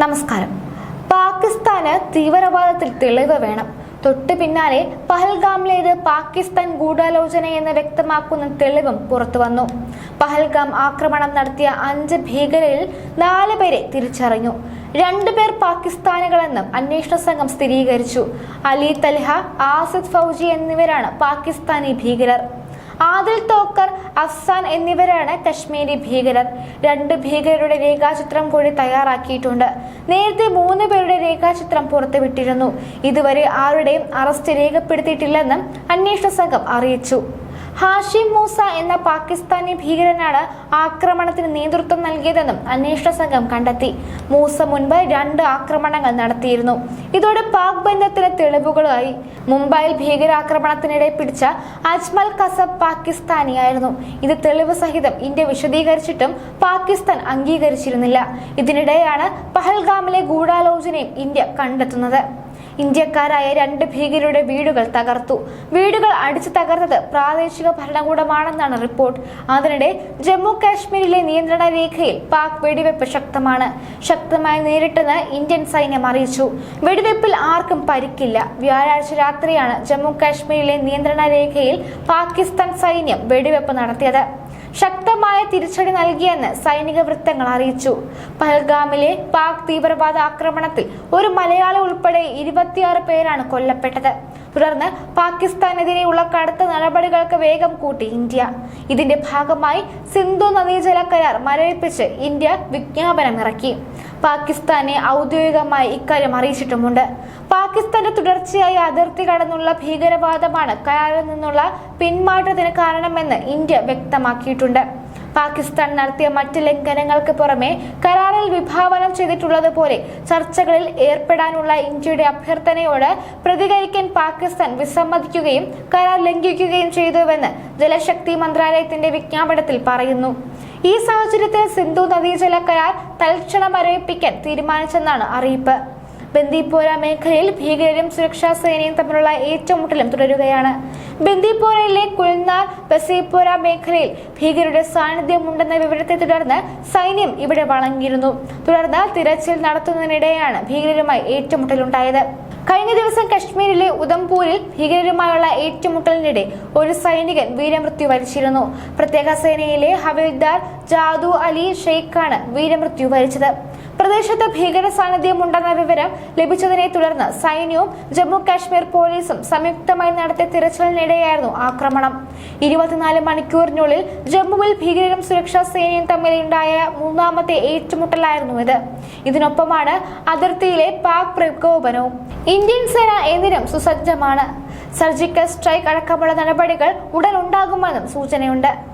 നമസ്കാരം. പാകിസ്ഥാന് തീവ്രവാദത്തിൽ തെളിവ് വേണം. തൊട്ടു പിന്നാലെ പഹൽഗാമിലേത് പാകിസ്ഥാൻ ഗൂഢാലോചന എന്ന് വ്യക്തമാക്കുന്ന തെളിവും പുറത്തുവന്നു പഹൽഗാം ആക്രമണം നടത്തിയ അഞ്ച് ഭീകരരിൽ നാല് പേരെ തിരിച്ചറിഞ്ഞു. രണ്ടു പേർ പാകിസ്ഥാനികളെന്നും അന്വേഷണ സംഘം സ്ഥിരീകരിച്ചു. അലി തൽഹ ആസിദ് ഫൗജി എന്നിവരാണ് പാകിസ്ഥാനി ഭീകരർ. ആദിൽ തോക്കർ അഫ്സാൻ എന്നിവരാണ് കശ്മീരി ഭീകരർ. രണ്ട് ഭീകരരുടെ രേഖാചിത്രം കൂടി തയ്യാറാക്കിയിട്ടുണ്ട്. നേരത്തെ മൂന്ന് പേരുടെ രേഖാചിത്രം പുറത്തുവിട്ടിരുന്നു. ഇതുവരെ ആരുടെയും അറസ്റ്റ് രേഖപ്പെടുത്തിയിട്ടില്ലെന്നും അന്വേഷണ സംഘം അറിയിച്ചു. ഹാഷിം മൂസ എന്ന പാകിസ്ഥാനി ഭീകരനാണ് ആക്രമണത്തിന് നേതൃത്വം നൽകിയതെന്നും അന്വേഷണ സംഘം കണ്ടെത്തി. മൂസ മുൻപ് രണ്ട് ആക്രമണങ്ങൾ നടത്തിയിരുന്നു. ഇതോടെ പാക് ബന്ധത്തിന് തെളിവുകളായി. മുംബൈയിൽ ഭീകരാക്രമണത്തിനിടെ പിടിച്ച അജ്മൽ കസബ് പാകിസ്ഥാനിയായിരുന്നു. ഇത് തെളിവ് സഹിതം ഇന്ത്യ വിശദീകരിച്ചിട്ടും പാകിസ്ഥാൻ അംഗീകരിച്ചിരുന്നില്ല. ഇതിനിടെയാണ് പഹൽഗാമിലെ ഗൂഢാലോചനയും ഇന്ത്യ കണ്ടെത്തുന്നത്. ഇന്ത്യക്കാരായ രണ്ട് ഭീകരരുടെ വീടുകൾ തകർത്തു. വീടുകൾ അടിച്ചു തകർത്തത് പ്രാദേശിക ഭരണകൂടമാണെന്നാണ് റിപ്പോർട്ട്. അതിനിടെ ജമ്മു കാശ്മീരിലെ നിയന്ത്രണ രേഖയിൽ പാക് വെടിവെപ്പ് ശക്തമാണ്. ശക്തമായി നേരിട്ടെന്ന് ഇന്ത്യൻ സൈന്യം അറിയിച്ചു. വെടിവെപ്പിൽ ആർക്കും പരിക്കില്ല. വ്യാഴാഴ്ച രാത്രിയാണ് ജമ്മു കാശ്മീരിലെ നിയന്ത്രണ രേഖയിൽ പാകിസ്ഥാൻ സൈന്യം വെടിവെപ്പ് നടത്തിയത്. ശക്തമായ തിരിച്ചടി നൽകിയെന്ന് സൈനിക വൃത്തങ്ങൾ അറിയിച്ചു. പഹൽഗാമിലെ പാക് തീവ്രവാദ ആക്രമണത്തിൽ ഒരു മലയാളി ഉൾപ്പെടെ ഇരുപത്തിയാറ് പേരാണ് കൊല്ലപ്പെട്ടത്. തുടർന്ന് പാകിസ്ഥാനെതിരെയുള്ള കടുത്ത നടപടികൾക്ക് വേഗം കൂട്ടി ഇന്ത്യ. ഇതിന്റെ ഭാഗമായി സിന്ധു നദീജല കരാർ മരവിപ്പിച്ച് ഇന്ത്യ വിജ്ഞാപനം ഇറക്കി പാകിസ്ഥാനെ ഔദ്യോഗികമായി ഇക്കാര്യം അറിയിച്ചിട്ടുമുണ്ട്. പാകിസ്ഥാന്റെ തുടർച്ചയായി അതിർത്തി കടന്നുള്ള ഭീകരവാദമാണ് കരാറിൽ നിന്നുള്ള പിന്മാറ്റത്തിന് കാരണമെന്ന് ഇന്ത്യ വ്യക്തമാക്കിയിട്ടുണ്ട്. പാകിസ്ഥാൻ നടത്തിയ മറ്റ് ലംഘനങ്ങൾക്ക് പുറമെ കരാറിൽ വിഭാവനം ചെയ്തിട്ടുള്ളതുപോലെ ചർച്ചകളിൽ ഏർപ്പെടാനുള്ള ഇന്ത്യയുടെ അഭ്യർത്ഥനയോട് പ്രതികരിക്കാൻ പാകിസ്ഥാൻ വിസമ്മതിക്കുകയും കരാർ ലംഘിക്കുകയും ചെയ്തുവെന്ന് ജലശക്തി മന്ത്രാലയത്തിന്റെ വിജ്ഞാപനത്തിൽ പറയുന്നു. ഈ സാഹചര്യത്തിൽ സിന്ധു നദീജല കരാർ തൽക്ഷണം മരവിപ്പിക്കാൻ തീരുമാനിച്ചെന്നാണ് അറിയിപ്പ്. ബന്ദിപ്പോര മേഖലയിൽ ഭീകരരും സുരക്ഷാ സേനയും തമ്മിലുള്ള ഏറ്റുമുട്ടലും തുടരുകയാണ്. ബന്ദിപ്പോരയിലെ കുൽനാർ ബസീപ്പോര മേഖലയിൽ ഭീകരരുടെ സാന്നിധ്യമുണ്ടെന്ന വിവരത്തെ തുടർന്ന് സൈന്യം ഇവിടെ വളഞ്ഞിരുന്നു തുടർന്ന് തിരച്ചിൽ നടത്തുന്നതിനിടെയാണ് ഭീകരരുമായി ഏറ്റുമുട്ടലുണ്ടായത്. കഴിഞ്ഞ ദിവസം കശ്മീരിലെ ഉദംപൂരിൽ ഭീകരരുമായുള്ള ഏറ്റുമുട്ടലിനിടെ ഒരു സൈനികൻ വീരമൃത്യു വരിച്ചിരുന്നു. പ്രത്യേക സേനയിലെ ഹവിൽദാർ ജാദു അലി ഷെയ്ഖാണ് വീരമൃത്യു വരിച്ചത്. പ്രദേശത്ത് ഭീകര സാന്നിധ്യം ഉണ്ടെന്ന വിവരം ലഭിച്ചതിനെ തുടർന്ന് സൈന്യവും ജമ്മു കാശ്മീർ പോലീസും സംയുക്തമായി നടത്തിയ തിരച്ചിലിനിടെയായിരുന്നു ആക്രമണം. ഇരുപത്തിനാല് മണിക്കൂറിനുള്ളിൽ ജമ്മുവിൽ ഭീകരരും സുരക്ഷാ സേനയും തമ്മിലുണ്ടായ മൂന്നാമത്തെ ഏറ്റുമുട്ടലായിരുന്നു ഇത്. ഇതിനൊപ്പമാണ് അതിർത്തിയിലെ പാക് പ്രകോപനവും. ഇന്ത്യൻ സേന എന്തിനും സുസജ്ജമാണ്. സർജിക്കൽ സ്ട്രൈക്ക് അടക്കമുള്ള നടപടികൾ ഉടൻ ഉണ്ടാകുമെന്നും സൂചനയുണ്ട്.